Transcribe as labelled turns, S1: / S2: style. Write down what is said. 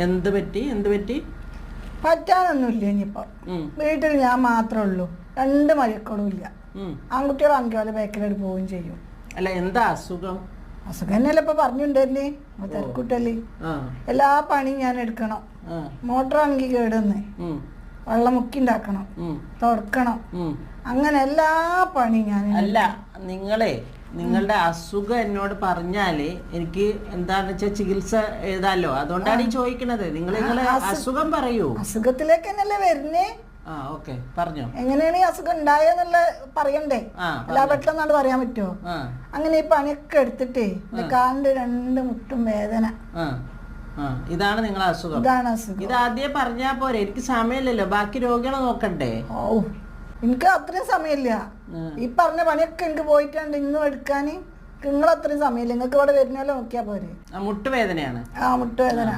S1: എന്ത് പറ്റി? എന്ത് പറ്റി?
S2: പറ്റാനൊന്നുമില്ല ഇനിയിപ്പോ. വീട്ടിൽ ഞാൻ മാത്രമേ ഉള്ളൂ. രണ്ട് മഴക്കളും ഇല്ല.
S1: ആൺകുട്ടികൾ
S2: അങ്ങനെ ബേക്കറി ബേക്കിലോട്ട് പോവുകയും ചെയ്യും.
S1: അല്ല എന്താ അസുഖം?
S2: അസുഖം തന്നെയല്ലേ ഇപ്പൊ പറഞ്ഞിട്ടുണ്ടല്ലേ തിരക്കുട്ടല്ലേ. എല്ലാ പണിയും ഞാൻ എടുക്കണം. മോട്ടറാണെങ്കിൽ കേടുന്ന് വെള്ളം മുക്കി ഉണ്ടാക്കണം
S1: തുറക്കണം.
S2: അങ്ങനെ എല്ലാ പണി ഞാൻ
S1: അല്ല നിങ്ങളെ നിങ്ങളുടെ അസുഖം എന്നോട് പറഞ്ഞാൽ എനിക്ക് എന്താണെന്ന് വെച്ചാൽ ചികിത്സ എഴുതാലോ? അതുകൊണ്ടാണ് ഈ ചോദിക്കണത്. നിങ്ങൾ നിങ്ങളെ അസുഖം പറയൂ.
S2: അസുഖത്തിലേക്ക് തന്നെയല്ലേ വരുന്നേ?
S1: ആ ഓക്കെ പറഞ്ഞോ.
S2: എങ്ങനെയാണ് ഈ അസുഖം ഉണ്ടായെന്നുള്ള പറയണ്ടേ? എല്ലാ പെട്ടെന്നാണ് പറയാൻ പറ്റുമോ അങ്ങനെ ഈ പണിയൊക്കെ എടുത്തിട്ടേ കാലിന്റെ രണ്ട് മുട്ടും വേദന.
S1: ഇതാണ് നിങ്ങളെ അസുഖം.
S2: ഇതാണ് അസുഖം.
S1: ഇത് ആദ്യം പറഞ്ഞാ പോരെ എനിക്ക് സമയമില്ലല്ലോ ബാക്കി രോഗികളെ നോക്കണ്ടേ?
S2: ഓ എനിക്ക് അത്രയും സമയമില്ല. ഈ പറഞ്ഞ പണിയൊക്കെ എനിക്ക് പോയിട്ടുണ്ട് ഇന്നും എടുക്കാൻ. നിങ്ങൾ അത്രയും സമയമില്ല. നിങ്ങൾക്ക് ഇവിടെ വരുന്നല്ലോ നോക്കിയാ പോരെ.
S1: മുട്ടുവേദനയാണ്.
S2: ആ മുട്ടുവേദന.